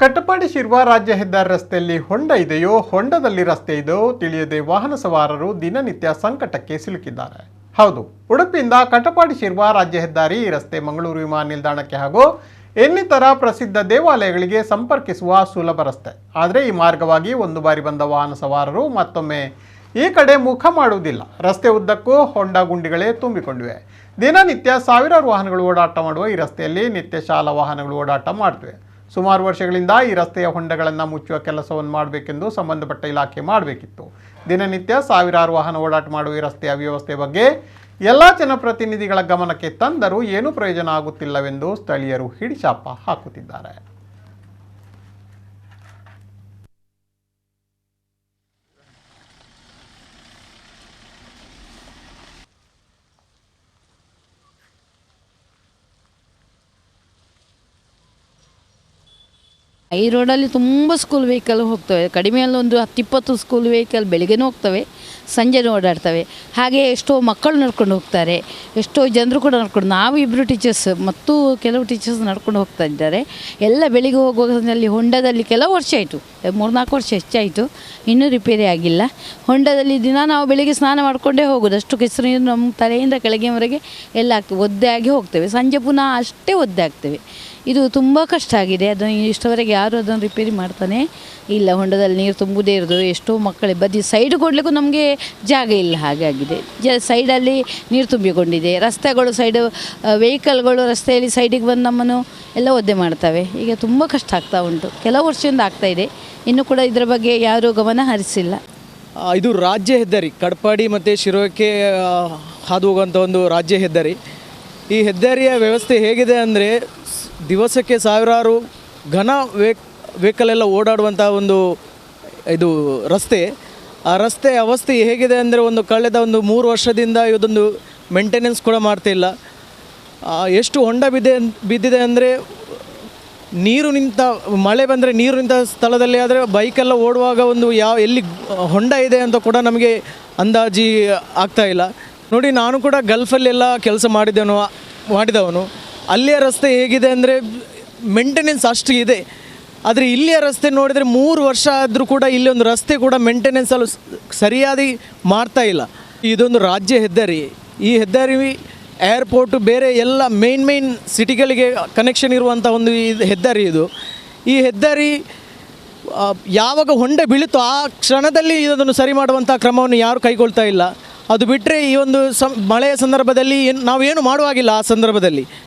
ಕಟ್ಟಪಾಡಿ ಶಿರ್ವ ರಾಜ್ಯ ಹೆದ್ದಾರಿ ರಸ್ತೆಯಲ್ಲಿ ಹೊಂಡ ಇದೆಯೋ, ಹೊಂಡದಲ್ಲಿ ರಸ್ತೆ ಇದೆಯೋ ತಿಳಿಯದೆ ವಾಹನ ಸವಾರರು ದಿನನಿತ್ಯ ಸಂಕಟಕ್ಕೆ ಸಿಲುಕಿದ್ದಾರೆ. ಹೌದು, ಉಡುಪಿಯಿಂದ ಕಟ್ಟಪಾಡಿ ಶಿರ್ವ ರಾಜ್ಯ ಹೆದ್ದಾರಿ ಈ ರಸ್ತೆ ಮಂಗಳೂರು ವಿಮಾನ ನಿಲ್ದಾಣಕ್ಕೆ ಹಾಗೂ ಇನ್ನಿತರ ಪ್ರಸಿದ್ಧ ದೇವಾಲಯಗಳಿಗೆ ಸಂಪರ್ಕಿಸುವ ಸುಲಭ ರಸ್ತೆ. ಆದರೆ ಈ ಮಾರ್ಗವಾಗಿ ಒಂದು ಬಾರಿ ಬಂದ ವಾಹನ ಸವಾರರು ಮತ್ತೊಮ್ಮೆ ಈ ಕಡೆ ಮುಖ ಮಾಡುವುದಿಲ್ಲ. ರಸ್ತೆ ಉದ್ದಕ್ಕೂ ಹೊಂಡ ಗುಂಡಿಗಳೇ ತುಂಬಿಕೊಂಡಿವೆ. ದಿನನಿತ್ಯ ಸಾವಿರಾರು ವಾಹನಗಳು ಓಡಾಟ ಮಾಡುವ ಈ ರಸ್ತೆಯಲ್ಲಿ ನಿತ್ಯ ಶಾಲಾ ವಾಹನಗಳು ಓಡಾಟ ಮಾಡ್ತಿವೆ. ಸುಮಾರು ವರ್ಷಗಳಿಂದ ಈ ರಸ್ತೆಯ ಹೊಂಡಗಳನ್ನು ಮುಚ್ಚುವ ಕೆಲಸವನ್ನು ಮಾಡಬೇಕೆಂದು ಸಂಬಂಧಪಟ್ಟ ಇಲಾಖೆ ಮಾಡಬೇಕಿತ್ತು. ದಿನನಿತ್ಯ ಸಾವಿರಾರು ವಾಹನ ಓಡಾಟ ಮಾಡುವ ಈ ರಸ್ತೆಯ ವ್ಯವಸ್ಥೆ ಬಗ್ಗೆ ಎಲ್ಲ ಜನಪ್ರತಿನಿಧಿಗಳ ಗಮನಕ್ಕೆ ತಂದರೂ ಏನೂ ಪ್ರಯೋಜನ ಆಗುತ್ತಿಲ್ಲವೆಂದು ಸ್ಥಳೀಯರು ಹಿಡಿಶಾಪ ಹಾಕುತ್ತಿದ್ದಾರೆ. ಈ ರೋಡಲ್ಲಿ ತುಂಬ ಸ್ಕೂಲ್ ವೆಹಿಕಲ್ ಹೋಗ್ತವೆ. ಕಡಿಮೆಯಲ್ಲಿ ಒಂದು ಹತ್ತಿಪ್ಪತ್ತು ಸ್ಕೂಲ್ ವೆಹಿಕಲ್ ಬೆಳಿಗ್ಗೆನೂ ಹೋಗ್ತವೆ, ಸಂಜೆನೂ ಓಡಾಡ್ತವೆ. ಹಾಗೆ ಎಷ್ಟೋ ಮಕ್ಕಳು ನಡ್ಕೊಂಡು ಹೋಗ್ತಾರೆ, ಎಷ್ಟೋ ಜನರು ಕೂಡ ನಡ್ಕೊಂಡು, ನಾವು ಇಬ್ಬರು ಟೀಚರ್ಸ್ ಮತ್ತು ಕೆಲವು ಟೀಚರ್ಸ್ ನಡ್ಕೊಂಡು ಹೋಗ್ತಾ ಇದ್ದಾರೆ. ಎಲ್ಲ ಬೆಳಿಗ್ಗೆ ಹೋಗುವಾಗದಲ್ಲಿ ಹೊಂಡದಲ್ಲಿ ಕೆಲವು ವರ್ಷ ಆಯಿತು, ಮೂರ್ನಾಲ್ಕು ವರ್ಷ ಹೆಚ್ಚಾಯಿತು, ಇನ್ನೂ ರಿಪೇರಿ ಆಗಿಲ್ಲ. ಹೊಂಡದಲ್ಲಿ ದಿನ ನಾವು ಬೆಳಿಗ್ಗೆ ಸ್ನಾನ ಮಾಡಿಕೊಂಡೇ ಹೋಗೋದು, ಅಷ್ಟು ಕೆಸರು ನಮ್ಮ ತಲೆಯಿಂದ ಕೆಳಗೆವರೆಗೆ ಎಲ್ಲ ಆಗ್ತದೆ, ಒದ್ದೆ ಆಗಿ ಹೋಗ್ತೇವೆ. ಸಂಜೆ ಪುನಃ ಅಷ್ಟೇ ಒದ್ದೆ ಆಗ್ತೇವೆ. ಇದು ತುಂಬ ಕಷ್ಟ ಆಗಿದೆ. ಅದನ್ನು ಇಷ್ಟವರೆಗೆ ಯಾರು ಅದನ್ನು ರಿಪೇರಿ ಮಾಡ್ತಾನೆ ಇಲ್ಲ. ಹೊಂಡದಲ್ಲಿ ನೀರು ತುಂಬುದೇ ಇರೋದು. ಎಷ್ಟೋ ಮಕ್ಕಳು ಬದಿ ಸೈಡ್ ಕೊಡಲಿಕ್ಕೂ ನಮಗೆ ಜಾಗ ಇಲ್ಲ. ಹಾಗಾಗಿದೆ ಜ ಸೈಡಲ್ಲಿ ನೀರು ತುಂಬಿಕೊಂಡಿದೆ. ರಸ್ತೆಗಳು ಸೈಡು ವೆಹಿಕಲ್ಗಳು ರಸ್ತೆಯಲ್ಲಿ ಸೈಡಿಗೆ ಬಂದು ನಮ್ಮನ್ನು ಎಲ್ಲ ಒದ್ದೆ ಮಾಡ್ತವೆ. ಈಗ ತುಂಬ ಕಷ್ಟ ಆಗ್ತಾ ಉಂಟು. ಕೆಲವು ವರ್ಷದಿಂದ ಆಗ್ತಾ ಇದೆ. ಇನ್ನು ಕೂಡ ಇದರ ಬಗ್ಗೆ ಯಾರೂ ಗಮನ ಹರಿಸಿಲ್ಲ. ಇದು ರಾಜ್ಯ ಹೆದ್ದಾರಿ. ಕಡಪಾಡಿ ಮತ್ತು ಶಿರೋಕ್ಕೆ ಹಾದು ಹೋಗುವಂಥ ಒಂದು ರಾಜ್ಯ ಹೆದ್ದಾರಿ. ಈ ಹೆದ್ದಾರಿಯ ವ್ಯವಸ್ಥೆ ಹೇಗಿದೆ ಅಂದರೆ ದಿವಸಕ್ಕೆ ಸಾವಿರಾರು ಘನ ವೇಕ್ ವೆಹಿಕಲ್ ಎಲ್ಲ ಓಡಾಡುವಂಥ ಒಂದು ಇದು ರಸ್ತೆ. ಆ ರಸ್ತೆ ಅವಸ್ಥೆ ಹೇಗಿದೆ ಅಂದರೆ ಒಂದು ಕಳೆದ ಒಂದು ಮೂರು ವರ್ಷದಿಂದ ಇದೊಂದು ಮೇಂಟೆನೆನ್ಸ್ ಕೂಡ ಮಾಡ್ತಿಲ್ಲ ಎಷ್ಟು ಹೊಂಡ ಬಿದ್ದೆ ಬಿದ್ದಿದೆ ಅಂದರೆ ನೀರು ನಿಂತ, ಮಳೆ ಬಂದರೆ ನೀರು ನಿಂತ ಸ್ಥಳದಲ್ಲಿ ಆದರೆ ಬೈಕೆಲ್ಲ ಓಡುವಾಗ ಒಂದು ಯಾವ, ಎಲ್ಲಿ ಹೊಂಡ ಇದೆ ಅಂತ ಕೂಡ ನಮಗೆ ಅಂದಾಜಿ ಆಗ್ತಾ ಇಲ್ಲ. ನೋಡಿ, ನಾನು ಕೂಡ ಗಲ್ಫಲ್ಲೆಲ್ಲ ಕೆಲಸ ಮಾಡಿದವನು ಮಾಡಿದವನು. ಅಲ್ಲಿಯ ರಸ್ತೆ ಹೇಗಿದೆ ಅಂದರೆ ಮೇಂಟೆನೆನ್ಸ್ ಅಷ್ಟು ಇದೆ. ಆದರೆ ಇಲ್ಲಿಯ ರಸ್ತೆ ನೋಡಿದರೆ ಮೂರು ವರ್ಷ ಆದರೂ ಕೂಡ ಇಲ್ಲಿ ಒಂದು ರಸ್ತೆ ಕೂಡ ಮೇಂಟೆನೆನ್ಸ್ ಅಲ್ಲೂ ಸ್- ಸರಿಯಾಗಿ ಮಾಡ್ತಾ ಇಲ್ಲ. ಇದೊಂದು ರಾಜ್ಯ ಹೆದ್ದಾರಿ. ಈ ಹೆದ್ದಾರಿ ಏರ್ಪೋರ್ಟು ಬೇರೆ ಎಲ್ಲ ಮೇನ್ ಮೇನ್ ಸಿಟಿಗಳಿಗೆ ಕನೆಕ್ಷನ್ ಇರುವಂಥ ಒಂದು ಇದು ಹೆದ್ದಾರಿ ಇದು. ಈ ಹೆದ್ದಾರಿ ಯಾವಾಗ ಹೊಂಡ ಬೀಳುತ್ತೋ ಆ ಕ್ಷಣದಲ್ಲಿ ಇದನ್ನು ಸರಿ ಮಾಡುವಂಥ ಕ್ರಮವನ್ನು ಯಾರು ಕೈಗೊಳ್ತಾ ಇಲ್ಲ. ಅದು ಬಿಟ್ಟರೆ ಈ ಒಂದು ಸಂ, ಮಳೆಯ ಸಂದರ್ಭದಲ್ಲಿ ಏನು, ನಾವೇನು ಮಾಡುವಾಗಿಲ್ಲ ಆ ಸಂದರ್ಭದಲ್ಲಿ.